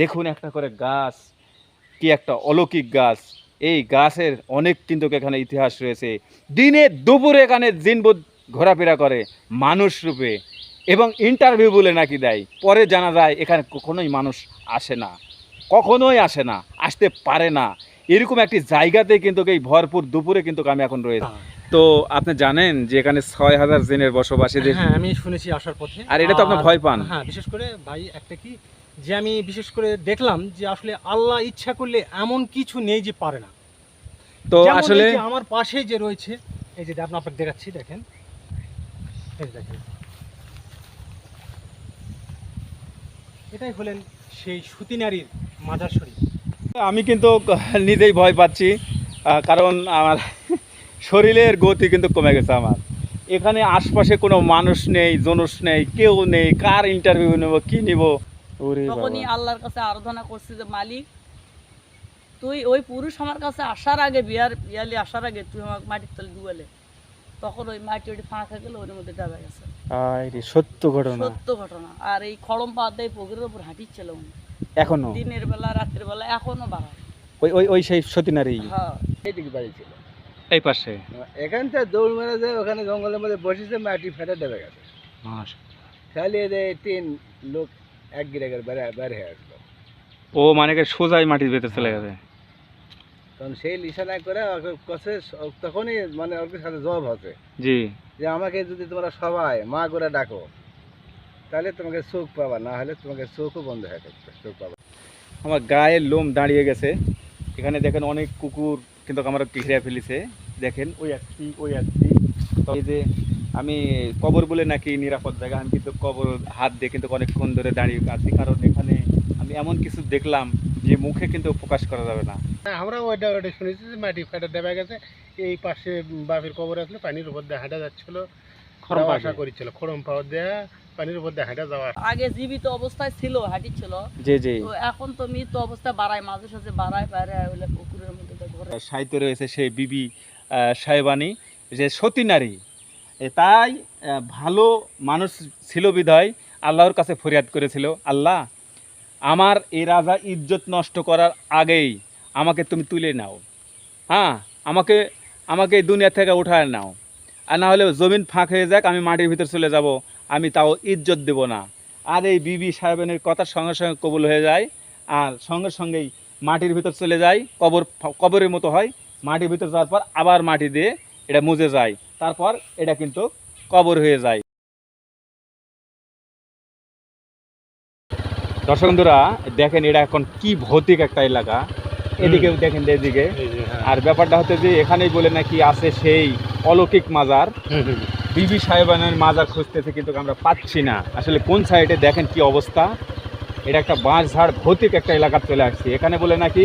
দেখুন একটা করে গাছ কি একটা অলৌকিক গাছ। এই গাছের অনেক কিন্তু এখানে ইতিহাস রয়েছে। দিনে দুপুরে এখানে জিনবুদ ঘোরাফেরা করে মানুষ রূপে এবং ইন্টারভিউ বলে নাকি দেয়। পরে জানা যায় এখানে কখনোই মানুষ আসে না কখনোই আসে না আসতে পারে না। এরকম একটি জায়গাতে কিন্তু এই ভরপুর দুপুরে কিন্তু আমি এখন রয়েছি। তো আপনি জানেন যে এখানে ছয় হাজার জেনের বসবাসী হ্যাঁ আমি শুনেছি আসার পথে। আর এটা তো আপনি ভয় পান। হ্যাঁ বিশেষ করে ভাই একটা কি যে আমি বিশেষ করে দেখলাম যে আসলে আল্লাহ ইচ্ছা করলে এমন কিছু নেই যে পারে না। তো আসলে আমার পাশে যে রয়েছে এই যে আপনি আপনাকে দেখাচ্ছি দেখেন। এই দেখেন। এটাই হলেন সেই সুতি নারীর মাজার শরীফ আমি কিন্তু নিজেই ভয় পাচ্ছি কারণ আমার শরীরের গতি কিন্তু কমে গেছে আমার। এখানে আশপাশে কোনো মানুষ নেই জনুষ নেই কেউ নেই কার ইন্টারভিউ নেব কি নিব। তখনই আল্লাহর কাছে আরাধনা করছি যে মালিক তুই ওই পুরুষ আমার কাছে আসার আগে বিয়ার বিয়ালি আসার আগে তুই আমাকে মাটির তলে ডুবালে। তখন ওই মাটি ওটি ফাঁকা গেলে ওর মধ্যে ডাবা গেছে। সত্য ঘটনা। সত্য ঘটনা। আর এই খড়ম পা দিয়ে পুকুরের উপর হাঁটিচ্ছিল উনি। এখনও? দিনের বেলা রাত্রের বেলা এখনও বাড়ায়। ওই ওই ওই সেই সতীনারী হ্যাঁ। এইদিকে বাড়ি ছিল। এই পাশে? এখান থেকে দৌড় মেরে যায় ওখানে জঙ্গলের মধ্যে বসেছে মাটি ফেটে দেবে গেছে। খালি এদের তিন লোক এক গিরাগের বেড়ে বের হয়ে আসলো। ও মানে কি সোজাই মাটির ভেতর চলে গেছে। তখন সেই লিসানা করে কাছে তখনই মানে ওর সাথে জব হচ্ছে জি। যে আমাকে যদি তোমরা সবাই মা করে ডাকো তাহলে তোমাকে চোখ পাবা না হলে তোমাকে চোখও বন্ধ হয়ে থাকবে চোখ পাবা। আমার গায়ের লোম দাঁড়িয়ে গেছে। এখানে দেখেন অনেক কুকুর কিন্তু আমার ঘিরে ফেলেছে। দেখেন ওই একটি ওই একটি। এই যে আমি কবর বলে নাকি নিরাপদ জায়গা আমি কিন্তু কবর হাত দিয়ে কিন্তু অনেকক্ষণ ধরে দাঁড়িয়ে আছি কারণ এখানে আমি এমন কিছু দেখলাম যে মুখে কিন্তু প্রকাশ করা যাবে না। আমরা ওইটা ওইটা শুনেছি যে মাটি ফাটা দেবা গেছে এই পাশে বাপের কবর আসলে পানির উপর দিয়ে হাঁটা যাচ্ছিল। খরম। আসা করেছিল খড়ম পাওয়ার দেয়া পানির উপর দিয়ে হাঁটা যাওয়া আগে জীবিত অবস্থায় ছিল হাঁটিচ্ছিল জি জি। এখন তো মৃত বাড়ায় মাঝে সাঝে বাড়ায় বাইরে পুকুরের মধ্যে সাহিত্য রয়েছে সেই বিবি সাহেবানী যে সতী নারী। তাই ভালো মানুষ ছিল বিধায় আল্লাহর কাছে ফরিয়াদ করেছিল, আল্লাহ, আমার এই রাজা ইজ্জত নষ্ট করার আগেই আমাকে তুমি তুলে নাও। হ্যাঁ আমাকে আমাকে দুনিয়া থেকে উঠায় নাও। আর না হলে জমিন ফাঁক হয়ে যাক, আমি মাটির ভিতর চলে যাব, আমি তাও ইজ্জত দেব না। আর এই বিবি সাহেবেনের কথার সঙ্গে সঙ্গে কবুল হয়ে যায়, আর সঙ্গে সঙ্গেই মাটির ভিতর চলে যায়, কবর, কবরের মতো হয়, মাটির ভিতর যাওয়ার পর আবার মাটি দিয়ে এটা মুজে যায়। তারপর এটা কিন্তু কবর হয়ে যায়। দর্শক বন্ধুরা দেখেন এটা এখন কি ভৌতিক একটা এলাকা। এদিকে দেখেন এদিকে। আর ব্যাপারটা হচ্ছে যে এখানেই বলে নাকি আছে সেই অলৌকিক মাজার। বিবি সাহেবানের মাজার খুঁজতেছে কিন্তু আমরা পাচ্ছি না। আসলে কোন সাইডে দেখেন কি অবস্থা? এটা একটা বাঁশ ঝাড় ভৌতিক একটা এলাকা চলে আসছে। এখানে বলে নাকি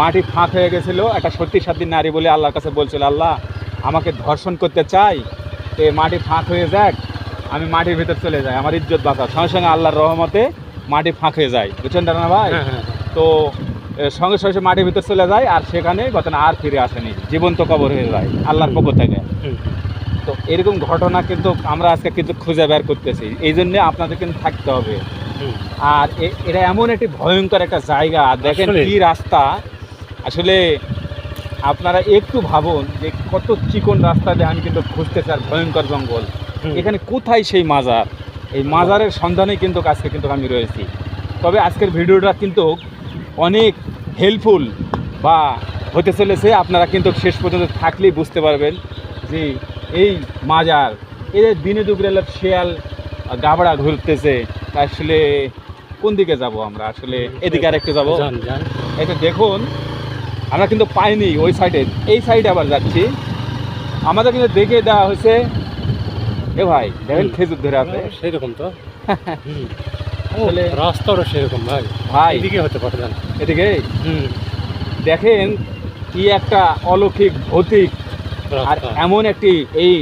মাটি ফাঁক হয়ে গেছিল একটা সত্যি সাধ্যী নারী বলে আল্লাহর কাছে বলছিল আল্লাহ আমাকে ধর্ষণ করতে চাই এ মাটি ফাঁক হয়ে যাক আমি মাটির ভিতর চলে যাই আমার ইজ্জত বাঁচা সঙ্গে সঙ্গে আল্লাহর রহমতে মাটি ফাঁক হয়ে যায়। বুঝছেন না ভাই? তো এ, সঙ্গে সঙ্গে মাটির ভিতর চলে যায় আর সেখানে ঘটনা আর ফিরে আসেনি। জীবন্ত কবর হয়ে যায় আল্লাহর কবর থেকে। তো এরকম ঘটনা কিন্তু আমরা আজকে কিন্তু খুঁজে বের করতেছি। এই জন্য আপনাদের কিন্তু থাকতে হবে। আর এটা এমন একটি ভয়ঙ্কর একটা জায়গা। দেখেন কি রাস্তা। আসলে আপনারা একটু ভাবুন যে কত চিকন রাস্তা দিয়ে আমি কিন্তু খুঁজতেছি আর ভয়ঙ্কর জঙ্গল। এখানে কোথায় সেই মাজার? এই মাজারের সন্ধানে কিন্তু আজকে কিন্তু আমি রয়েছি। তবে আজকের ভিডিওটা কিন্তু অনেক হেল্পফুল বা হতে চলেছে আপনারা কিন্তু শেষ পর্যন্ত থাকলেই বুঝতে পারবেন যে এই মাজার এদের দিনে দুপুরে শেয়াল গাবড়া ঘুরতেছে আসলে কোন দিকে যাব আমরা? আসলে এদিকে আর একটু যাব এটা দেখুন আমরা কিন্তু পাইনি ওই সাইডে এই সাইডে আবার যাচ্ছি। আমাদের কিন্তু দেখে দেওয়া হয়েছে এ ভাই দেখেন খেজুর ধরে আছে। সেরকম তো? আসলে রাস্তারও সেরকম ভাই। ভাই। এদিকে হতে পারে এদিকে? দেখেন কি একটা অলৌকিক ভৌতিক আর এমন একটি এই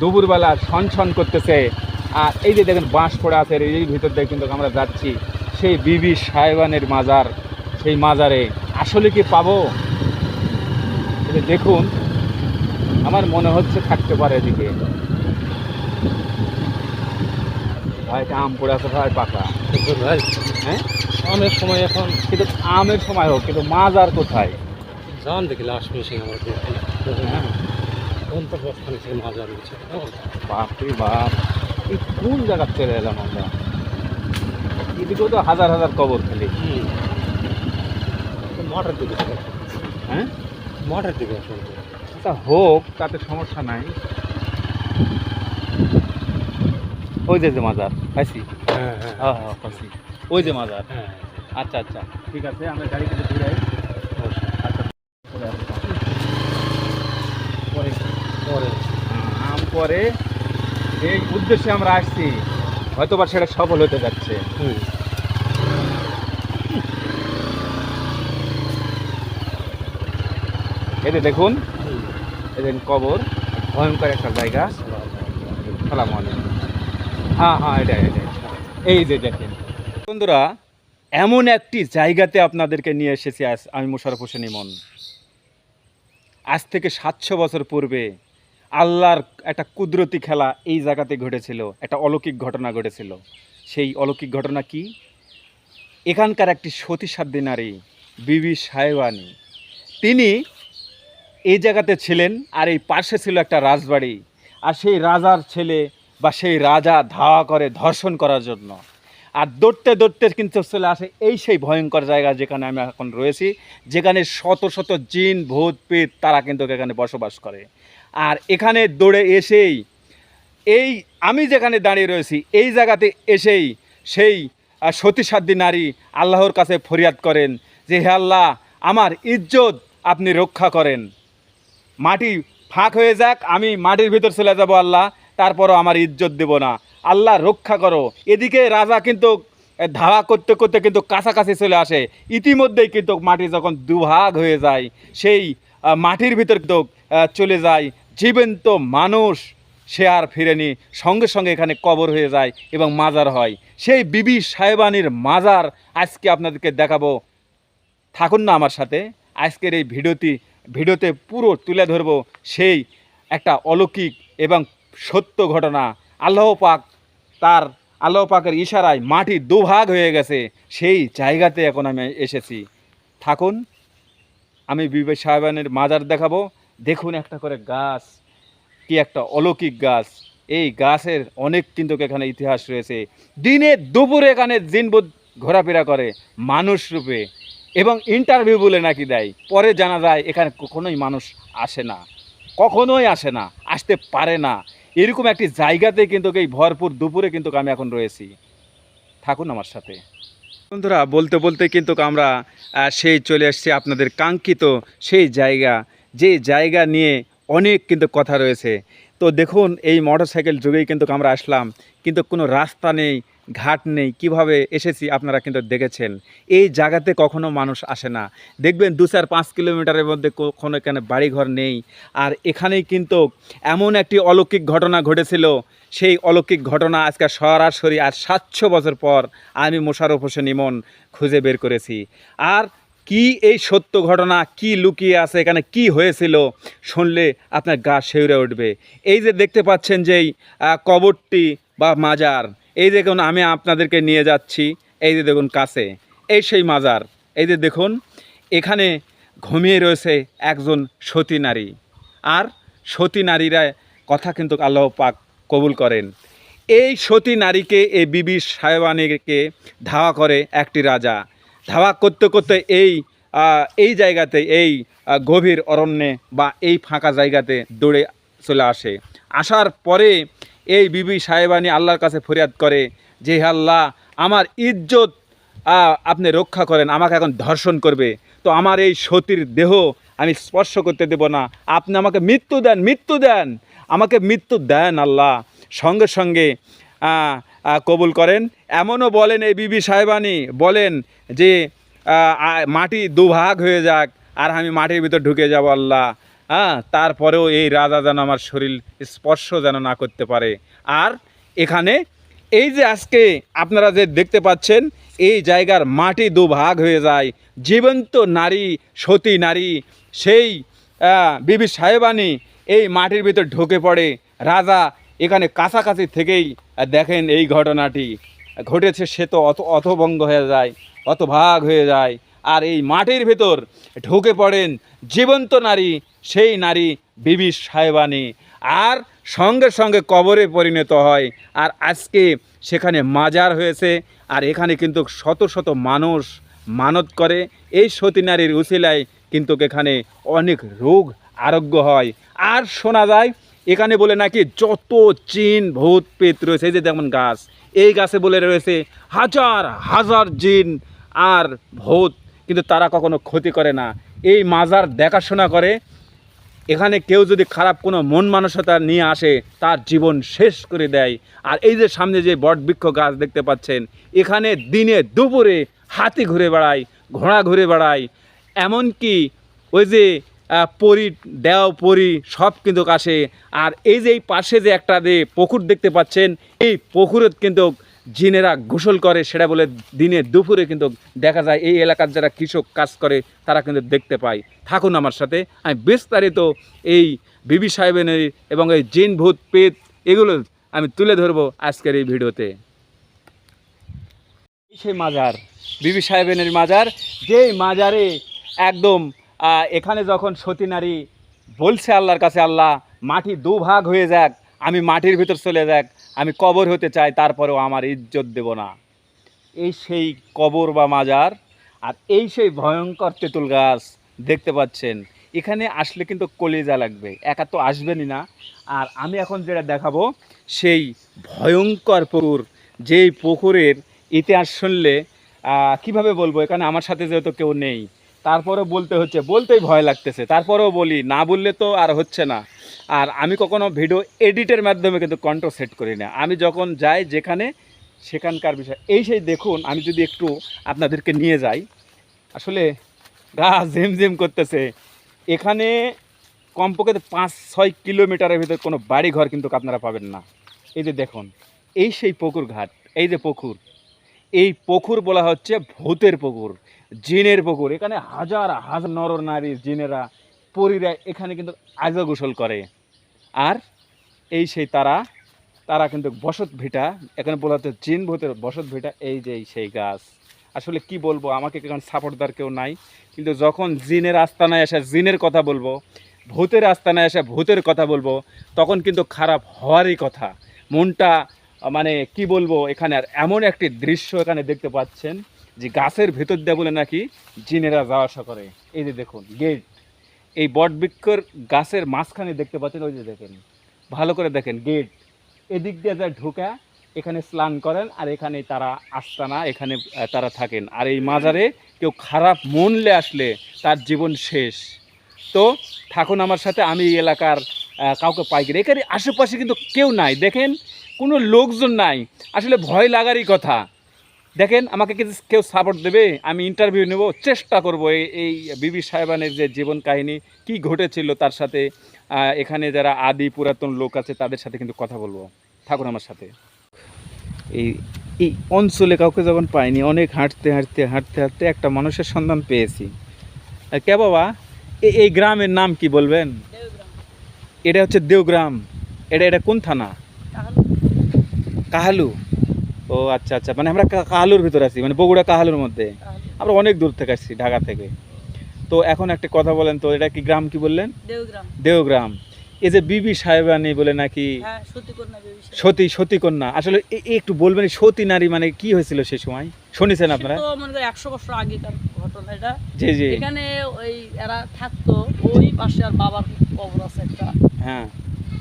দুপুরবেলা ছন ছন করতেছে। আর এই যে দেখেন বাঁশ পড়ে আছে এই ভিতর দিয়ে কিন্তু আমরা যাচ্ছি। সেই বিবি সাহেবানের মাজার সেই মাজারে। আসলে কি পাবো? দেখুন আমার মনে হচ্ছে থাকতে পারে এদিকে। ভাই আম পড়ে আছে ভাই পাকা। ভাই হ্যাঁ? আমের সময় এখন কিন্তু আমের সময় হোক কিন্তু মাজার কোথায়? জান দেখি লাশ মেশিন আমার হ্যাঁ। মাজার রয়েছে। বাপরে বাপ এই কোন জায়গা চলে এলাম আমরা? এদিকেও তো হাজার হাজার কবর খালি। মাঠের দিকে হ্যাঁ? মাঠের দিকে তা হোক তাতে সমস্যা নাই। ওই যে যে মাজার পাইছি? হ্যাঁ হ্যাঁ। হ্যাঁ হ্যাঁ পাইছি। ওই যে মাজার। হ্যাঁ আচ্ছা আচ্ছা। ঠিক আছে আমরা গাড়ি থেকে ঘুরে আচ্ছা। পরে পরে পরে। আম পরে এই উদ্দেশ্যে আমরা আসছি। হয়তো বা সেটা সফল হতে যাচ্ছে। হুম। এতে দেখুন এদের কবর, ভয়ঙ্কর একটা জায়গা। সালাম হ্যাঁ হ্যাঁ এটাই এটাই। এই যে দেখেন। বন্ধুরা, এমন একটি জায়গাতে আপনাদেরকে নিয়ে এসেছি আজ আমি মোশারফ হোসেন ইমন। আজ থেকে সাতশো বছর পূর্বে আল্লাহর একটা কুদরতি খেলা এই জায়গাতে ঘটেছিল, একটা অলৌকিক ঘটনা ঘটেছিল। সেই অলৌকিক ঘটনা কি? এখানকার একটি সতীসাধ্যী নারী, বিবি সাহেবানী তিনি এই জায়গাতে ছিলেন আর এই পাশে ছিল একটা রাজবাড়ি। আর সেই রাজার ছেলে বা সেই রাজা ধাওয়া করে ধর্ষণ করার জন্য। আর দৌড়তে দৌড়তে কিন্তু চলে আসে এই সেই ভয়ঙ্কর জায়গা যেখানে আমি এখন রয়েছি, যেখানে শত শত জিন, ভূত পেত তারা কিন্তু এখানে বসবাস করে। আর এখানে দৌড়ে এসেই এই আমি যেখানে দাঁড়িয়ে রয়েছি, এই জায়গাতে এসেই সেই সতীসাধ্যী নারী আল্লাহর কাছে ফরিয়াদ করেন যে, হে আল্লাহ, আমার ইজ্জত আপনি রক্ষা করেন। মাটি ফাঁক হয়ে যাক, আমি মাটির ভিতর চলে যাব আল্লাহ, তারপরও আমার ইজ্জত দেব না। আল্লাহ রক্ষা করো। এদিকে রাজা কিন্তু ধাওয়া করতে করতে কিন্তু কাছাকাছি চলে আসে। ইতিমধ্যেই কিন্তু মাটি যখন দুভাগ হয়ে যায়, সেই মাটির ভিতর কিন্তু চলে যায়। জীবন্ত মানুষ, সে আর ফিরেনি। সঙ্গে সঙ্গে এখানে কবর হয়ে যায় এবং মাজার হয়। সেই বিবি সাহেবানির মাজার আজকে আপনাদেরকে দেখাবো। থাকুন না আমার সাথে। আজকের এই ভিডিওটি ভিডিওতে পুরো তুলে ধরব সেই একটা অলৌকিক এবং সত্য ঘটনা। আল্লাহ পাক তার, আল্লাহ পাকের ইশারায় মাটি দুভাগ হয়ে গেছে, সেই জায়গাতে এখন আমি এসেছি। থাকুন, আমি বিবে সাহেবানের মাজার দেখাবো। দেখুন একটা করে গাছ, কি একটা অলৌকিক গাছ। এই গাছের অনেক কিন্তু এখানে ইতিহাস রয়েছে। দিনে দুপুরে এখানে জিনবুদ ঘোরাফেরা করে মানুষ রূপে। এবং ইন্টারভিউ বলে নাকি দেয়। পরে জানা যায়, এখানে কখনোই মানুষ আসে না। কখনোই আসে না, আসতে পারে না। এরকম একটি জায়গাতে কিন্তু এই ভরপুর দুপুরে কিন্তু আমি এখন রয়েছি। থাকুন আমার সাথে। বন্ধুরা, বলতে বলতে কিন্তু আমরা সেই চলে এসেছি আপনাদের কাঙ্ক্ষিত সেই জায়গা, যে জায়গা নিয়ে অনেক কিন্তু কথা রয়েছে। তো দেখুন, এই মোটরসাইকেল যুগেই কিন্তু আমরা আসলাম। কিন্তু কোনো রাস্তা নেই ঘাট নেই, কীভাবে এসেছি আপনারা কিন্তু দেখেছেন। এই জায়গাতে কখনো মানুষ আসে না। দেখবেন দু চার পাঁচ কিলোমিটারের মধ্যে কখনো এখানে বাড়িঘর নেই। আর এখানেই কিন্তু এমন একটি অলৌকিক ঘটনা ঘটেছিল। সেই অলৌকিক ঘটনা আজকে সরাসরি আর সাতশো বছর পর আমি মোশারফ হোসেন ইমন খুঁজে বের করেছি। আর কি এই সত্য ঘটনা, কি লুকিয়ে আছে, এখানে কি হয়েছিল, শুনলে আপনার গা শিউরে উঠবে। এই যে দেখতে পাচ্ছেন যেই কবরটি বা মাজার এই দেখুন, আমি আপনাদেরকে নিয়ে যাচ্ছি। এই যে দেখুন, কাছে। এই সেই মাজার। এই যে দেখুন, এখানে ঘুমিয়ে রয়েছে একজন সতী নারী। আর সতী নারীরা কথা কিন্তু আল্লাহ পাক কবুল করেন। এই সতী নারীকে, এই বিবি সাহেবানীকে ধাওয়া করে একটি রাজা। ধাওয়া করতে করতে এই এই জায়গাতে, এই গভীর অরণ্যে বা এই ফাঁকা জায়গাতে দৌড়ে চলে আসে। আসার পরে এই বিবি সাহেবানী আল্লাহর কাছে ফরিয়াদ করে, যে আল্লাহ, আমার ইজ্জত আপনি রক্ষা করেন, আমাকে এখন ধর্ষণ করবে। তো আমার এই সতীর দেহ আমি স্পর্শ করতে দেব না। আপনি আমাকে মৃত্যু দেন মৃত্যু দেন। আমাকে মৃত্যু দেন আল্লাহ। সঙ্গে সঙ্গে কবুল করেন। এমনও বলেন এই বিবি সাহেবানি, বলেন যে মাটি দুভাগ হয়ে যাক, আর আমি মাটির ভিতর ঢুকে যাব আল্লাহ। হ্যাঁ তারপরেও এই রাজা যেন আমার শরীর স্পর্শ যেন না করতে পারে। আর এখানে এই যে আজকে আপনারা যে দেখতে পাচ্ছেন, এই জায়গার মাটি দুভাগ হয়ে যায়। জীবন্ত নারী, সতী নারী, সেই বিবি সাহেবানী এই মাটির ভিতর ঢুকে পড়ে। রাজা এখানে কাছাকাছি থেকেই দেখেন এই ঘটনাটি। ঘটেছে সে তো অত অথভঙ্গ হয়ে যায়, অতভাগ হয়ে যায়। আর এই মাটির ভেতর ঢুকে পড়েন জীবন্ত নারী, সেই নারী বিবি সাহেবানি। আর সঙ্গে সঙ্গে কবরে পরিণত হয়। আর আজকে সেখানে মাজার হয়েছে। আর এখানে কিন্তু শত শত মানুষ মানত করে। এই সতী নারীর উসিলায় কিন্তু এখানে অনেক রোগ আরোগ্য হয়। আর শোনা যায়, এখানে বলে নাকি যত জিন ভূত পেত রয়েছে যে যেমন গাছ, এই গাছে বলে রয়েছে হাজার হাজার জিন আর ভূত কিন্তু তারা কখনো ক্ষতি করে না। এই মাজার দেখাশোনা করে, এখানে কেউ যদি খারাপ কোনো মন মানসতা নিয়ে আসে, তার জীবন শেষ করে দেয়। আর এই যে সামনে যে বটবৃক্ষ গাছ দেখতে পাচ্ছেন, এখানে দিনে দুপুরে হাতি ঘুরে বেড়ায়, ঘোড়া ঘুরে বেড়ায়। এমনকি ওই যে পরি, দেও পরি, সব কিন্তু আসে আর এই যে এই পাশে যে একটা যে পুকুর দেখতে পাচ্ছেন, এই পুকুরে কিন্তু জিনেরা গোসল করে, সেটা বলে দিনে দুপুরে কিন্তু দেখা যায় এই এলাকার যারা কৃষক কাজ করে, তারা কিন্তু দেখতে পায়। থাকুন আমার সাথে, আমি বিস্তারিত এই বিবি সাহেবের এবং এই জিন ভূত পেত এগুলো আমি তুলে ধরবো আজকের এই ভিডিওতে। সেই মাজার, বিবি সাহেবেনের মাজার, যেই মাজারে একদম এখানে যখন সতী নারী বলছে আল্লাহর কাছে, আল্লাহ, মাটি দুভাগ হয়ে যাক আমি মাটির ভিতর চলে যাক, আমি কবর হতে চাই, তারপরেও আমার ইজ্জত দেব না। এই সেই কবর বা মাজার আর এই সেই ভয়ঙ্কর তেঁতুল গাছ দেখতে পাচ্ছেন। এখানে আসলে কিন্তু কলিজা লাগবে, একা তো আসবেনই না। আর আমি এখন যেটা দেখাবো, সেই ভয়ঙ্কর পুকুর, যেই পুকুরের ইতিহাস শুনলে কীভাবে বলব? এখানে আমার সাথে যেহেতু কেউ নেই। তারপরেও বলতে হচ্ছে, বলতেই ভয় লাগতেছে। তারপরেও বলি, না বললে তো আর হচ্ছে না। আর আমি কখনো ভিডিও এডিটের মাধ্যমে কিন্তু কন্ঠ সেট করি না। আমি যখন যাই যেখানে, সেখানকার বিষয়। এই সেই দেখুন, আমি যদি একটু আপনাদেরকে নিয়ে যাই। আসলে, গা ঝিমঝিম করতেছে। এখানে কমপক্ষে পাঁচ, ছয় কিলোমিটারের ভিতরে কোনো বাড়িঘর কিন্তু আপনারা পাবেন না। এই যে দেখুন, এই সেই পুকুর ঘাট, এই যে পুকুর। এই পুকুর বলা হচ্ছে ভূতের পুকুর। জিনের পুকুর এখানে হাজার হাজার নর নারী জিনেরা, পরীরা এখানে কিন্তু আজও গোসল করে। আর এই সেই তারা তারা কিন্তু বসত ভিটা, এখানে বলা হচ্ছে জিন ভূতের বসত ভিটা, এই যে সেই গাছ। আসলে কি বলব, আমাকে এখানে সাপোর্টদার কেউ নাই। কিন্তু যখন জিনের আস্তানায় এসে জিনের কথা বলব, ভূতের আস্তানায় এসে ভূতের কথা বলব, তখন কিন্তু খারাপ হওয়ারই কথা। মনটা মানে কি বলব, এখানে আর এমন একটি দৃশ্য এখানে দেখতে পাচ্ছেন। যে গাছের ভেতর দিয়ে বলে নাকি জিনেরা যাওয়া আসা করে। এই যে দেখুন গেট এই বটবৃক্ষর গাছের মাঝখানে দেখতে পাচ্ছেন, ওই যে দেখেন। ভালো করে দেখেন গেট এদিক দিয়ে যা ঢোকা, এখানে স্নান করেন আর এখানে তারা আস্তানা, এখানে তারা থাকেন। আর এই মাজারে কেউ খারাপ মনলে আসলে তার জীবন শেষ। তো থাকুন আমার সাথে, আমি এই এলাকার কাউকে পাই কিনা। এখানে আশেপাশে কিন্তু কেউ নাই। দেখেন, কোনো লোকজন নাই। আসলে ভয় লাগারই কথা। দেখেন আমাকে কিছু কেউ সাপোর্ট দেবে আমি ইন্টারভিউ নেব চেষ্টা করব এই এই বিবি সাহেবানের যে জীবন কাহিনী কি ঘটেছিল তার সাথে এখানে যারা আদি পুরাতন লোক আছে তাদের সাথে কিন্তু কথা বলব। থাকুন আমার সাথে। এই এই অঞ্চলে কাউকে যখন পাইনি অনেক হাঁটতে হাঁটতে হাঁটতে হাঁটতে একটা মানুষের সন্ধান পেয়েছি। কে বাবা? এ- এই গ্রামের নাম কি বলবেন? এটা হচ্ছে দেওগ্রাম। এটা এটা কোন থানা? কাহালু। ও আচ্ছা আচ্ছা। মানে আমরা কাহালুর ভিতরে আছি মানে বগুড়া কাহালুর মধ্যে। আমরা অনেক দূর থেকে আসছি ঢাকা থেকে। তো এখন একটা কথা বলেন তো এটা কি গ্রাম কি বললেন? দেওগ্রাম। এই যে বিবি সাহেবানি বলে নাকি হ্যাঁ সতী সতী কন্যা। আসলে একটু বলবেন সতী নারী মানে কি হয়েছিল সে সময়? শুনেছেন আপনারা? একশো বছর আগেকার ঘটনা এটা। জি জি। এখানে ওই এরা থাকতো ওই পাশে আর বাবার কবর আছে একটা। হ্যাঁ।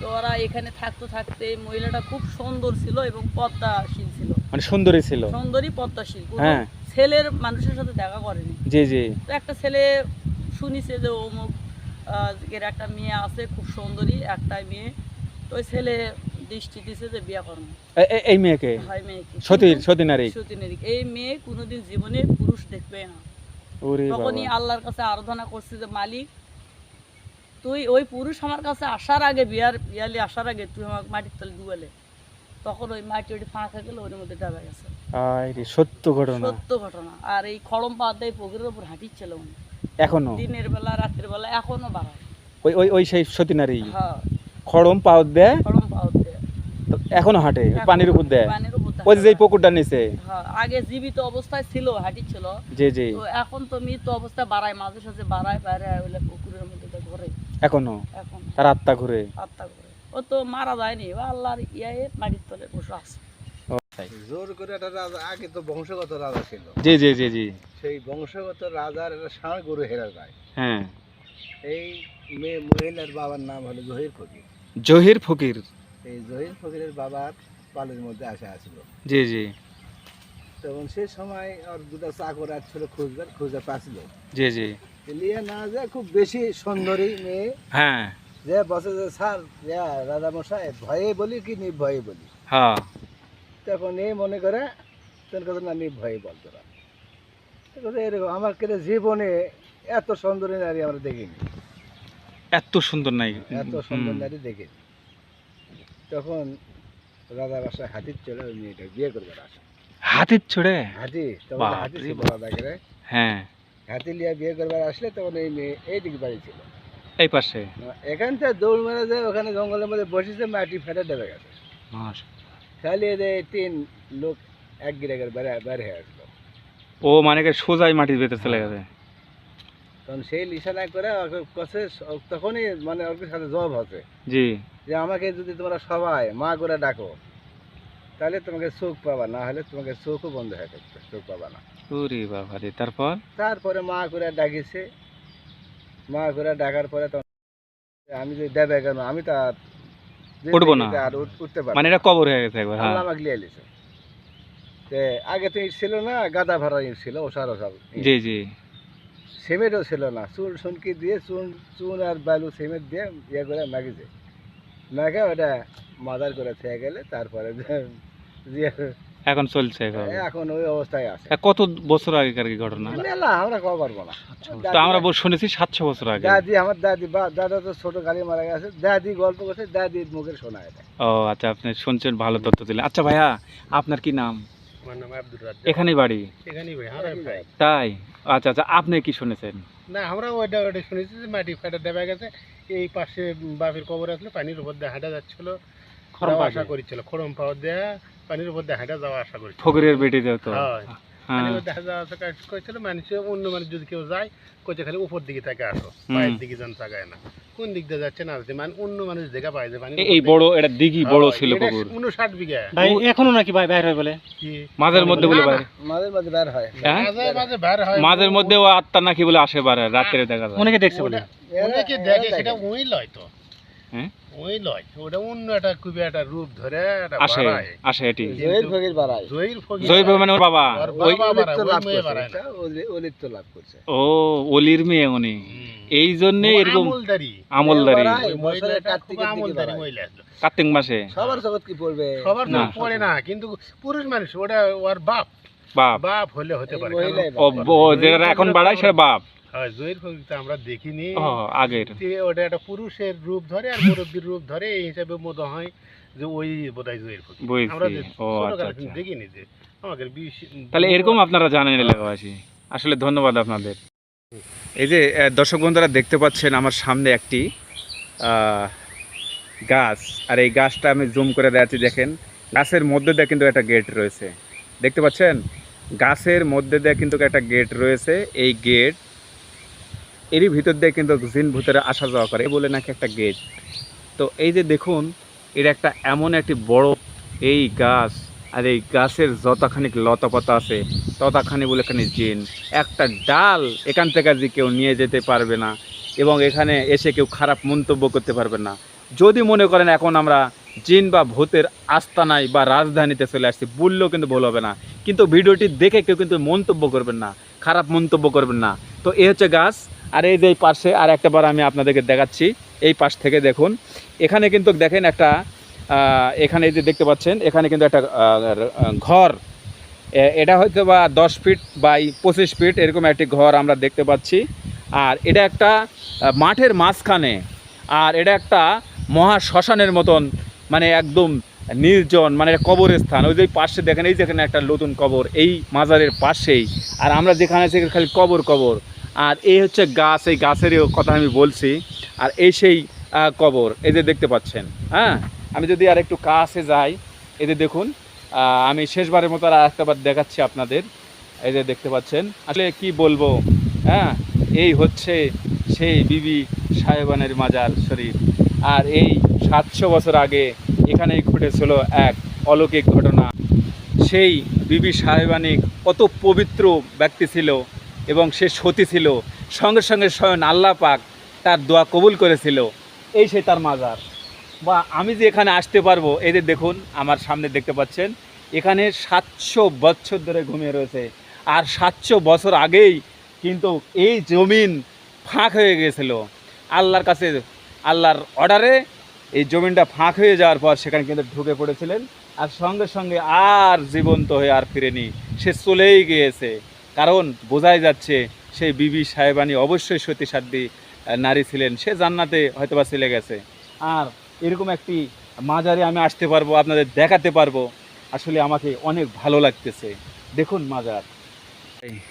তো ওরা এখানে থাকতে থাকতে মহিলাটা খুব সুন্দর ছিল এবং পদ্মাশীল ছিল। মানে সুন্দরী ছিল। সুন্দরী পদ্মাশীল হ্যাঁ। ছেলের মানুষের সাথে দেখা করেনি। জি জি। তো একটা ছেলে শুনিছে যে অমুক এর একটা মেয়ে আছে খুব সুন্দরী মেয়ে। তো ওই ছেলে দৃষ্টি দিছে যে বিয়ে করব। এই মেয়েকে? মেয়েকে। সতী কিন্তু- সতী নারী। এই মেয়ে কোনোদিন জীবনে পুরুষ দেখবে না। তখনই আল্লাহর কাছে আরাধনা করছে যে মালিক তুই ওই পুরুষ আমার কাছে আসার আগে বিয়ার বিয়ালি আসার আগে তুই আমাকে মাটির তলে ডুবালে। তখন ওই মাটি ওটি ফাঁকা গেল ওর মধ্যে ডাবা গেছে। সত্য ঘটনা। সত্য ঘটনা। আর এই খড়ম পা দিয়ে পুকুরের উপর হাঁটিচ্ছিল উনি। এখনও? দিনের বেলা বেলা এখনও বাড়ায়। ওই ওই ওই সেই সতী নারী? হ্যাঁ। খড়ম পাও দেয়? খড়ম দিয়ে। তো এখনও হাঁটে? পানির উপর দেয়? পানির উপর ওই যে পুকুরটা নিচে? হ্যাঁ আগে জীবিত অবস্থায় ছিল হাঁটি ছিল জি জি। তো এখন তো মৃত অবস্থায় বাড়ায় মাঝে সাঝে বাড়ায় বাইরে ওইলে পুকুরের মধ্যে এখনও? এখন। তার আত্মা ঘুরে? আত্মা করে ও তো মারা যায়নি। ও আল্লাহর ইয়ায়ে মাটির তলে বসে আছে। জোর করে একটা রাজা আগে তো বংশগত রাজা ছিল। জি জি জি জি। সেই বংশগত রাজার একটা ষাঁড় গরু হেরা যায়। হ্যাঁ। এই মেয়ে মহিলার বাবার নাম হলো জহির ফকির। জহির ফকির? এই জহির ফকিরের বাবার পালের মধ্যে আসা আসলো জি জি। তখন সে সময় ওর দুটো চাকর আর ছিল খুঁজবার খুঁজে পাচ্ছিল জি জি। লিয়ে না যে খুব বেশি সুন্দরী মেয়ে। হ্যাঁ। যে বসে যে স্যার রাজা মশাই ভয়ে বলি কি নির্ভয়ে বলি? হ্যাঁ। তখন এই মনে করে তোর কথা না নির্ভয়ে বল তোরা। এরকম আমার কেটে জীবনে এত সুন্দরী নারী আমরা দেখিনি। এত সুন্দর নাই এত সুন্দর নারী দেখিনি। তখন রাজা বাসায় হাতির চলে ওই মেয়েটা বিয়ে করবার আসে। হাতির ছড়ে হাতি তখন হাতি রে ছিল হ্যাঁ। হাতি লিয়া বিয়ে করবার আসলে তখন এই মেয়ে এই দিকে বাড়ি ছিল। এই পাশে? এখান থেকে দৌড় মেরে যায় ওখানে জঙ্গলের মধ্যে বসেছে মাটি ফেটে ডেবে গেছে। খালি এদের তিন লোক এক গিরে করে বেড়ে বের হয়ে আসলো ও মানে সোজাই মাটির ভেতর চলে গেছে? তখন সেই লিসানা করে কাছে তখনই মানে ওর সাথে জব হচ্ছে। জি। যে আমাকে যদি তোমরা সবাই মা করে ডাকো তাহলে তোমাকে চোখ পাবা না হলে তোমাকে চোখও বন্ধ হয়ে থাকবে চোখ পাবা না। ওরে বাবা রে তারপর? তারপরে মা করে ডাকিছে। মা করে ডাকার পরে আমি যদি দেবে কেন আমি তো আর উঠবো না। আর উঠতে পারব মানে এটা কবর হয়ে গেছে একবার হ্যাঁ। আমাকে লিয়ে লিছে তে আগে তো ইট ছিল না গাদা ভরা ইট ছিল ওসার ওসার ইট। জি জি। সিমেন্টও ছিল না চুন সুনকি দিয়ে চুন চুন আর বালু সিমেন্ট দিয়ে ইয়ে করে মাগিছে। মাগে ওটা মাদার করে থেকে গেলে তারপরে যে- যে- এখন চলছে এখন। এখন ওই অবস্থায় আছে। কত বছর আগেকার কি ঘটনা? মেলা আমরা কব পারব না তো আমরা বল- শুনেছি সাতশো বছর আগে। দাদি আমার দাদি বা দাদা তো ছোট গাড়ি মারা গেছে। দাদি গল্প করছে দাদির মুখের শোনা এটা। ও আচ্ছা আপনি শুনছেন ভালো তথ্য দিলেন। আচ্ছা ভাইয়া আপনার কি নাম? আমার নাম আব্দুর রাজ্জাক। এখানেই বাড়ি? এখানেই ভাই আমার ভাই তাই? আচ্ছা আচ্ছা আপনি কি শুনেছেন? না আমরা ওইটা ওইটা শুনেছি যে মাটি ফাটা দেবা গেছে। এই পাশে বাপের কবর আসলে পানির উপর দিয়ে হাঁটা যাচ্ছিল। খরম। আশা করেছিল খরম পাওয়ার দেয়া। পানির উপর হাঁটা যাওয়া আশা করেছিল ফকরের বেটি তো? হয়। হ্যাঁ। যাওয়া আশা মানুষ অন্য মানুষ যদি কেউ যায় কইছে খালি উপর দিকে থেকে আসো পায়ের দিকে যান তাকায় না। কোন দিক দিয়ে যাচ্ছে না মানে অন্য মানুষ দেখা পায় যে এই বড় এটা দিঘি বড় ছিল এটা পুকুর। উনষাট বিঘা। ভাই এখনও নাকি ভাই বাইরে হয় বলে? কি? মাঝের মধ্যে বলে বাইরে। মাঝে মাঝে বের হয়। হ্যাঁ? মাঝে মাঝে বার হয়। মাঝের মধ্যে ও আত্মা নাকি বলে আসে বারে রাত্রে দেখা যায়। অনেকে দেখছে বলে। অনেকে দেখে সেটা ওই লয় তো হ্যাঁ? ওই লয় ওটা অন্য একটা খুবই একটা রূপ ধরে একটা আসে বাড়ায়। আসে এটি জয়ের ফকির বাড়ায় মানে ওর বাবা ওর ওই বাবা বাড়ায়, অলিত্ব ওই লাভ মেয়ে করছে বাড়ায় না। এটা, অলি- অলিত্ব লাভ করছে ও অলির মেয়ে উনি হুম। এই জন্য ও এরকম আমলদারি আমলদারি বাড়ায়। ওই এই বছরে খুব কার্তিকের দিকে আমলদারি বাড়ায়। মহিলা আসলো। কার্তিক মাসে সবার জগৎ কি পড়বে সবার না। পড়ে না কিন্তু পুরুষ মানুষ ওটা ওর বাপ বাপ বাপ হলে হতে এই পারে মহিলাই কারণ- ও বাড়ায়। ও যেটা এখন বাড়ায় সেটা বাপ জয়ীর ফকির তো আমরা দেখিনি। আগের। ওটা একটা পুরুষের রূপ ধরে আর মুরব্বীর রূপ ধরে এই হিসাবে মনে হয় যে ওই বোধহয় জয়ীর আমরা ছোটকালে আচ্ছা, আচ্ছা। দেখিনি যে আমাদের তাহলে এরকম আপনারা জানেন এলাকাবাসী। আসলে ধন্যবাদ আপনাদের। এই যে দর্শক বন্ধুরা দেখতে পাচ্ছেন আমার সামনে একটি আহ, গাছ। আর এই গাছটা আমি জুম করে দেখাচ্ছি দেখেন। গাছের মধ্যে দিয়ে কিন্তু একটা গেট রয়েছে। দেখতে পাচ্ছেন? গাছের মধ্যে দিয়ে কিন্তু একটা গেট রয়েছে। এই গেট এরই ভিতর দিয়ে কিন্তু জিন ভূতেরা আসা যাওয়া করে। বলে নাকি একটা গেট তো এই যে দেখুন এটা একটা এমন একটি বড় এই গাছ, আর এই গাছের যতখানি লতাপাতা আছে, ততখানি বলে এখানে জিন। একটা ডাল এখান থেকে যে কেউ নিয়ে যেতে পারবে না, এবং এখানে এসে কেউ খারাপ মন্তব্য করতে পারবে না। যদি মনে করেন এখন আমরা জিন বা ভূতের আস্তানায় বা রাজধানীতে চলে আসছি, বললেও কিন্তু ভুল হবে না। কিন্তু ভিডিওটি দেখে কেউ কিন্তু মন্তব্য করবেন না, খারাপ মন্তব্য করবেন না। তো এ হচ্ছে গাছ আর এই যে পাশে আর একটা বার আমি আপনাদেরকে দেখাচ্ছি। এই পাশ থেকে দেখুন। এখানে কিন্তু দেখেন একটা এখানে যে দেখতে পাচ্ছেন, এখানে কিন্তু একটা ঘর। এটা হয়তো বা দশ ফিট বাই পঁচিশ ফিট এরকম একটি ঘর আমরা দেখতে পাচ্ছি। আর এটা একটা মাঠের মাঝখানে। আর এটা একটা মহা শ্মশানের মতন মানে একদম নির্জন মানে একটা কবরের স্থান ওই যে পাশে দেখেন, এই যেখানে একটা নতুন কবর, এই মাজারের পাশেই। আর আমরা যেখানে আছি খালি কবর কবর। আর এই হচ্ছে গাছ, এই গাছেরই কথা আমি বলছি। আর এই সেই কবর, এই যে দেখতে পাচ্ছেন হ্যাঁ? আমি যদি আর একটু কাছে যাই, এই যে দেখুন আমি শেষবারের মতো আর একটাবার দেখাচ্ছি আপনাদের। এই যে দেখতে পাচ্ছেন, আসলে কি বলব হ্যাঁ? এই হচ্ছে সেই বিবি সাহেবানের মাজার শরীফ। আর এই সাতশো বছর আগে এখানেই ঘটেছিল এক অলৌকিক ঘটনা। সেই বিবি সাহেবানী কত পবিত্র ব্যক্তি ছিল এবং সে সতী ছিল। সঙ্গে সঙ্গে স্বয়ং আল্লাহ পাক তার দোয়া কবুল করেছিল। এই সে তার মাজার। বা আমি যে এখানে আসতে পারব এদের দেখুন, আমার সামনে দেখতে পাচ্ছেন, এখানে সাতশো বছর ধরে ঘুমিয়ে রয়েছে। আর সাতশো বছর আগেই কিন্তু এই জমিন ফাঁক হয়ে গিয়েছিল আল্লাহর কাছে, আল্লাহর অর্ডারে এই জমিনটা ফাঁক হয়ে যাওয়ার পর সেখানে কিন্তু ঢুকে পড়েছিলেন। আর সঙ্গে সঙ্গে আর জীবন্ত হয়ে আর ফিরেনি। সে চলেই গিয়েছে। কারণ বোঝাই যাচ্ছে সেই বিবি সাহেবানি অবশ্যই সতী সাধ্যী নারী ছিলেন। সে জান্নাতে হয়তোবা চলে গেছে। আর এরকম একটি মাজারে আমি আসতে পারব আপনাদের দেখাতে পারব। আসলে আমাকে অনেক ভালো লাগতেছে। দেখুন মাজার।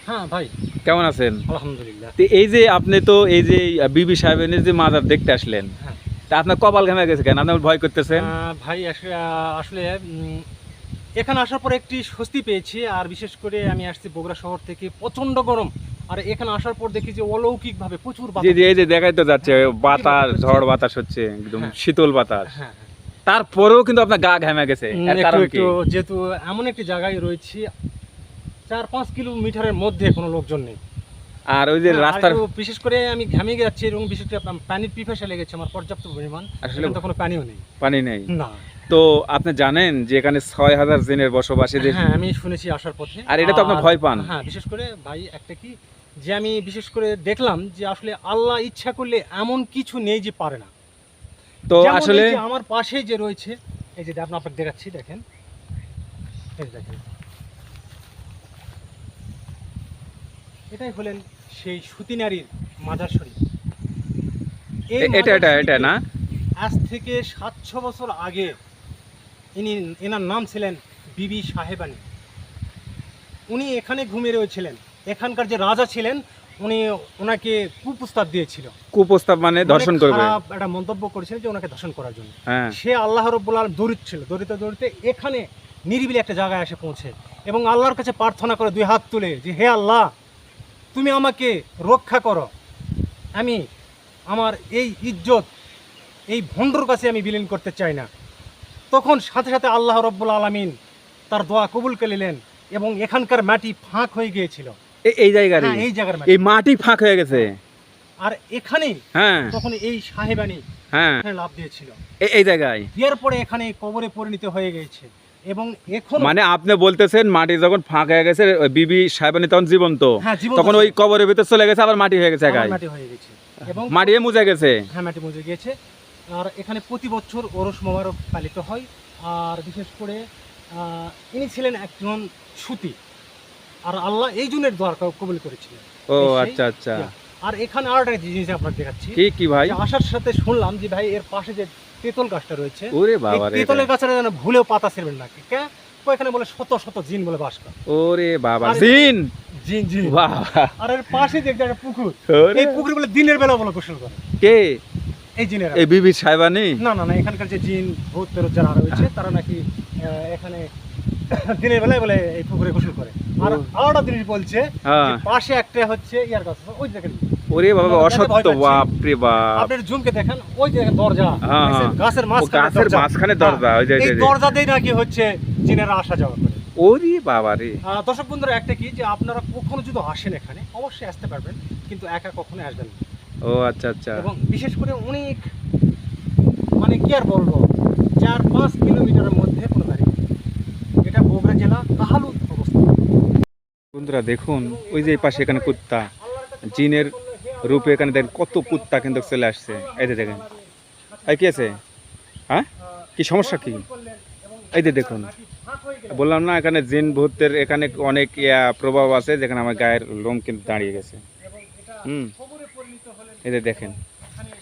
হ্যাঁ ভাই। কেমন আছেন? আলহামদুলিল্লাহ। তো এই যে আপনি তো এই যে বিবি সাহেবের যে মাজার দেখতে আসলেন হ্যাঁ। তা আপনার কপাল ঘেমে গেছে কেন? আপনি ভয় করতেছেন? ভাই আস- আসলে এখানে আসার পর একটি স্বস্তি পেয়েছি আর বিশেষ করে আমি আসছি বগুড়া শহর থেকে প্রচণ্ড গরম। আর এখানে আসার পর দেখি যে অলৌকিক ভাবে প্রচুর জি এই যে দেখাই তো যাচ্ছে বাতাস ঝড় বাতাস। হচ্ছে একদম হ্যাঁ। শীতল বাতাস। হ্যাঁ তারপরেও কিন্তু আপনার গা ঘেমে গেছে যেহেতু এমন একটি জায়গায় রয়েছি চার পাঁচ কিলোমিটারের মধ্যে কোনো লোকজন নেই। আর ওই যে হ্যাঁ, রাস্তার বিশেষ করে আমি ঘামে যাচ্ছি এবং বিশেষ করে পানির পিপাসা লেগেছে আমার পর্যাপ্ত পরিমাণ। আসলে তো কোনো পানিও নেই। পানি নেই। না। তো আপনি জানেন যে এখানে ছয় হাজার জেনের বসবাসী যে হ্যাঁ আমি শুনেছি আসার পথে। আর এটা তো আপনি ভয় পান। হ্যাঁ বিশেষ করে ভাই একটা কি যে আমি বিশেষ করে দেখলাম যে আসলে আল্লাহ ইচ্ছা করলে এমন কিছু নেই যে পারে না। তো আসলে আমার পাশেই যে রয়েছে এই যে আপনি আপনাকে দেখাচ্ছি দেখেন। এই দেখেন। এটাই হলেন সেই সুতি নারীর মাজার শরীফ। এটা এটা এটা না? আজ থেকে সাতশো বছর আগে ইনি এনার নাম ছিলেন বিবি সাহেবানি। উনি এখানে ঘুমিয়ে রয়েছিলেন। এখানকার যে রাজা ছিলেন উনি ওনাকে কুপ্রস্তাব দিয়েছিল। কুপ্রস্তাব মানে দর্শন করবে। একটা মন্তব্য করেছিলেন যে ওনাকে দর্শন করার জন্য। হ্যাঁ। সে আল্লাহ রব্বুল আলম দরিদ ছিল। দরিদ্র দরিদ্রে। এখানে নিরিবিলি একটা জায়গায় এসে পৌঁছে। এবং আল্লাহর কাছে প্রার্থনা করে দুই হাত তুলে যে হে আল্লাহ তুমি আমাকে রক্ষা করো। আমি আমার এই ইজ্জত এই ভণ্ডর কাছে আমি বিলীন করতে চাই না। তখন সাথে সাথে আল্লাহ রব্বুল আলমিন তার দোয়া কবুল করে নিলেন এবং এখানকার মাটি ফাঁক হয়ে গিয়েছিল। এই জায়গায় হ্যাঁ, এই। জায়গার এই মাটি ফাঁক হয়ে গেছে। আর এখানেই হ্যাঁ। তখন এই সাহেবানী হ্যাঁ। লাভ দিয়েছিল। এই জায়গায়। পরে এখানে কবরে পরিণত হয়ে গেছে এবং এখন মানে আপনি বলতেছেন মাটি যখন ফাঁক হয়ে গেছে বিবি সাহেবানি তখন জীবন্ত। হ্যাঁ তখন ওই কবরের ভিতর চলে গেছে আবার মাটি হয়ে গেছে মাটি হয়ে গেছে। এবং মাটি মুজে গেছে। হ্যাঁ মাটি মজে গিয়েছে। আর এখানে প্রতি বছর ওরস মোবারক পালিত হয়। আর বিশেষ করে ইনি ছিলেন একজন সুতি। আর আল্লাহ এই জনের দোয়ার কবুল করেছিলেন। ও আচ্ছা আচ্ছা। আর এখানে আর একটা জিনিস আপনার দেখাচ্ছি। কি কি ভাই? আসার সাথে শুনলাম যে ভাই এর পাশে যে তেতল গাছটা রয়েছে ওরে বাবা রে তেতলের গাছটা যেন ভুলেও পাতা ছিড়বেন না। কে? এখানে বলে শত শত জিন বলে বাস করে। ওরে বাবা জিন! জিন জিন। বাবা। আর এর পাশে যে একটা পুকুর এই পুকুরে বলে দিনের বেলা বলে গোসল করে। কে? এই জিনের এই বিবি সাহেবানি? না না না এখানকার যে জিন ভূত প্রেরত যারা রয়েছে তারা নাকি এখানে দিনের বেলায় বলে এই পুকুরে গোসল করে। আর ও। জিনিস বলছে পাশে একটা হচ্ছে ইয়ার গাছ ওই দেখেন। ওরে বাবা অসত্য বাপ রে বাপ। আপনার জুমকে দেখেন ওই যে দরজা দেখছেন? গাছের মাঝখানে গাছের দরজা। মাঝখানে দরজা ওই যে হ্যাঁ, এই দরজা দিয়ে নাকি হচ্ছে জিনেরা আসা যাওয়া করে। ওরে বাবা রে। দর্শক বন্ধুরা একটা কি যে আপনারা কখনো যদি আসেন এখানে অবশ্যই আসতে পারবেন কিন্তু একা কখনো আসবেন না। ও আচ্ছা আচ্ছা। এবং বিশেষ করে অনেক মানে কি আর বলব চার পাঁচ কিলোমিটারের মধ্যে কোনো গাড়ি এটা বগুড়া জেলা কাহালু অবস্থা। বন্ধুরা দেখুন ওই যে পাশে এখানে কুত্তা। জিনের রূপে এখানে দেখেন কত কুত্তা কিন্তু চলে আসছে। এই যে দেখেন। এই কি আছে? হ্যাঁ? কি সমস্যা কি? এই যে দেখুন। বললাম না এখানে জিন ভূতের এখানে অনেক প্রভাব আছে যেখানে আমার গায়ের লোম কিন্তু দাঁড়িয়ে গেছে। হুম। যে দেখেন।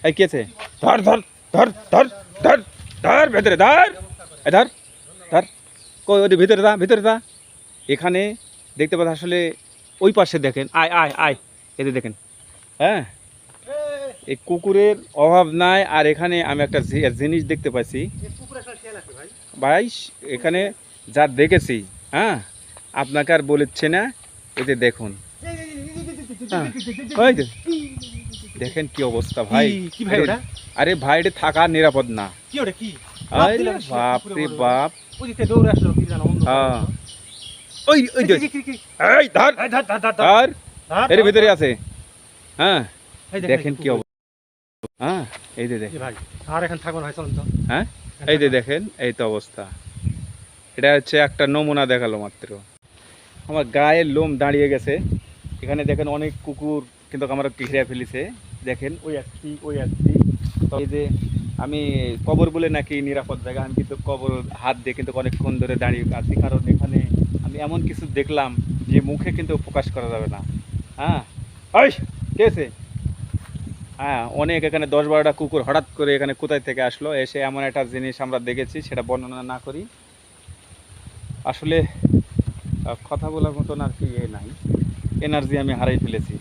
এই কি আছে? ধর ধর ধর ধর ধর ধর ভেতরে ধর। ধর ধর। কই ওদের ভিতরে দা ভিতরে দা এখানে দেখতে পাচ্ছেন আসলে ওই পাশে দেখেন। আয় আয় আয়। এতে দেখেন। হ্যাঁ? এই কুকুরের অভাব নাই আর এখানে আমি একটা জিনিস দেখতে পাচ্ছি ভাই এখানে যা দেখেছি হ্যাঁ? আপনাকে আর বলেছে না। যে দেখুন। হ্যাঁ, ওই যে, দেখেন কি অবস্থা ভাই। কি- ভাই ওটা? আরে ভাই এটা থাকা নিরাপদ না। কি ওটা কি? আরে বাপ রে বাপ। ওই দিকে আসলো কি জানো হ্যাঁ। ওই ওই? এই ধর। ধর, ধর, ধর, ধর। ধর। ধর, এর ভিতরে আছে। হ্যাঁ। দেখেন কি অবস্থা। হ্যাঁ এই যে দেখেন। ভাই আর এখন থাকব না চলুন তো। হ্যাঁ এই যে দেখেন এই তো অবস্থা। এটা হচ্ছে একটা নমুনা দেখাল মাত্র। আমার গায়ের লোম দাঁড়িয়ে গেছে। এখানে দেখেন অনেক কুকুর কিন্তু আমরা ঘিরে ফেলেছে। দেখেন, ওই একটি ওই একটি। এই যে আমি কবর বলে নাকি নিরাপদ জায়গা, আমি কিন্তু কবর হাত দিয়ে কিন্তু অনেকক্ষণ ধরে দাঁড়িয়ে আছি। কারণ এখানে আমি এমন কিছু দেখলাম যে মুখে কিন্তু প্রকাশ করা যাবে না। হ্যাঁ? ওই কে আছে? হ্যাঁ অনেক এখানে দশ বারোটা কুকুর হঠাৎ করে এখানে কোথায় থেকে আসলো, এসে এমন একটা জিনিস আমরা দেখেছি, সেটা বর্ণনা না করি। আসলে কথা বলার মতন আর কি এ নাই। এনার্জি আমি হারাই ফেলেছি।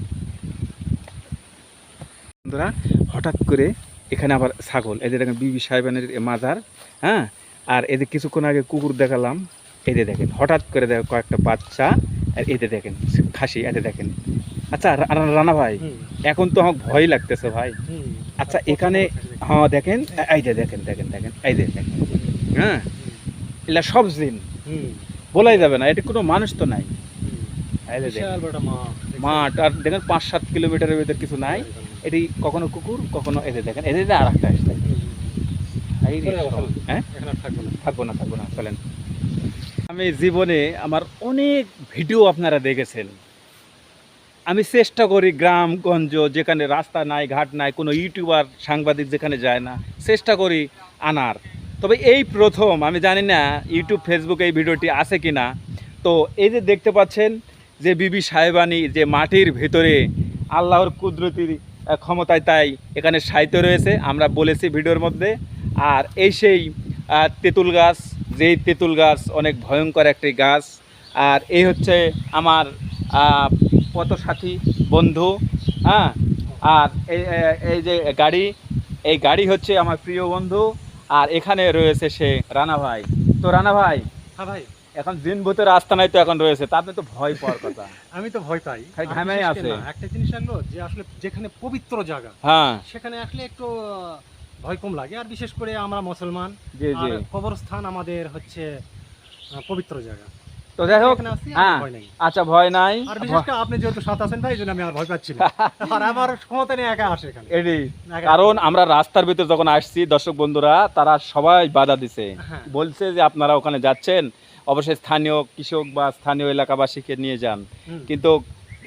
বন্ধুরা হঠাৎ করে এখানে আবার ছাগল। এদের দেখেন বিবি সাহেবানের মাজার হ্যাঁ? আর এদের কিছুক্ষণ আগে কুকুর দেখালাম এদের দেখেন হঠাৎ করে দেখো কয়েকটা বাচ্চা আর এতে দেখেন খাসি এতে দেখেন। আচ্ছা রানা ভাই এখন তো আমার ভয় লাগতেছে ভাই। আচ্ছা এখানে হ্যাঁ দেখেন এই যে দেখেন দেখেন দেখেন এই যে দেখেন হ্যাঁ? এগুলা সব জিন। হুম, বলাই যাবে না এটা কোনো মানুষ তো নাই। মাঠ। আর দেখেন পাঁচ সাত কিলোমিটারের ভিতর কিছু নাই। এটি কখনো কুকুর কখনো এদের দেখেন এদের আর একটা আসছে। হ্যাঁ? এখন আর থাকব না। থাকব না থাকব না চলেন। আমি জীবনে আমার অনেক ভিডিও আপনারা দেখেছেন। আমি চেষ্টা করি গ্রামগঞ্জ যেখানে রাস্তা নাই ঘাট নাই কোনো ইউটিউবার সাংবাদিক যেখানে যায় না চেষ্টা করি আনার। তবে এই প্রথম আমি জানি না ইউটিউব ফেসবুকে এই ভিডিওটি আছে কি না তো এই যে দেখতে পাচ্ছেন যে বিবি সাহেবানি যে মাটির ভেতরে আল্লাহর কুদরতির ক্ষমতায় তাই এখানে সাহিত্য রয়েছে, আমরা বলেছি ভিডিওর মধ্যে। আর এই সেই তেঁতুল গাছ, যেই তেঁতুল গাছ অনেক ভয়ঙ্কর একটি গাছ। আর এই হচ্ছে আমার পথসাথী বন্ধু হ্যাঁ? আর এই- এই যে গাড়ি, এই গাড়ি হচ্ছে আমার প্রিয় বন্ধু। আর এখানে রয়েছে সে রানা ভাই। তো রানা ভাই। হ্যাঁ ভাই। এখন দিন ভূতের রাস্তা নাই তো এখন রয়েছে তা আপনি তো ভয় পাওয়ার কথা। আমি তো ভয় পাই। ঘামেই আছে। একটা জিনিস হলো যে আসলে যেখানে পবিত্র জায়গা হ্যাঁ। সেখানে আসলে একটু ভয় কম লাগে। আর বিশেষ করে আমরা মুসলমান জি জি। আর কবরস্থান আমাদের হচ্ছে পবিত্র জায়গা। তো যাই হোক হ্যাঁ। আচ্ছা ভয় নাই। আর বিশেষ করে আপনি যেহেতু সাথে আছেন তাই জন্য আমি আর ভয় পাচ্ছি না। আর আমার ক্ষমতা নেই একা আসে এখানে। একা- কারণ আমরা রাস্তার ভিতর যখন আসছি দর্শক বন্ধুরা তারা সবাই বাধা দিছে। হ্যাঁ। বলছে যে আপনারা ওখানে যাচ্ছেন অবশ্যই স্থানীয় কৃষক বা স্থানীয় এলাকাবাসীকে নিয়ে যান। কিন্তু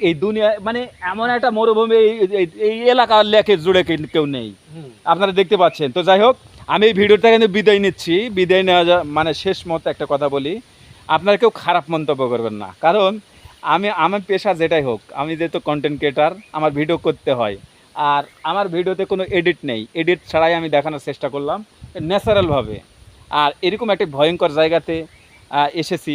এই দুনিয়া মানে এমন একটা মরুভূমি এই- এলাকার লেখে জুড়ে কেউ নেই। আপনারা দেখতে পাচ্ছেন। তো যাই হোক আমি এই ভিডিওটা কিন্তু বিদায় নিচ্ছি। বিদায় নেওয়া যা- মানে শেষ মতো একটা কথা বলি। আপনারা কেউ খারাপ মন্তব্য করবেন না। কারণ আমি আমার পেশা যেটাই হোক আমি যেহেতু কন্টেন্ট ক্রিয়েটার আমার ভিডিও করতে হয়। আর আমার ভিডিওতে কোনো এডিট নেই। এডিট ছাড়াই আমি দেখানোর চেষ্টা করলাম ন্যাচারালভাবে আর এরকম একটা ভয়ঙ্কর জায়গাতে এসেছি।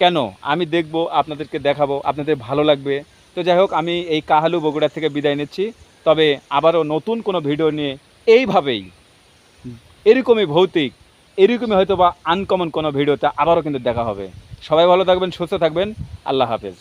কেন? আমি দেখব, আপনাদেরকে দেখাবো, আপনাদের ভালো লাগবে। তো যাই হোক, আমি এই কাহালু বগুড়া থেকে বিদায় নিচ্ছি। তবে আবারও নতুন কোনো ভিডিও নিয়ে এইভাবেই, এরকমই ভৌতিক, এরকমই হয়তো বা আনকমন কোনো ভিডিওতে আবারও কিন্তু দেখা হবে। সবাই ভালো থাকবেন, সুস্থ থাকবেন। আল্লাহ হাফেজ।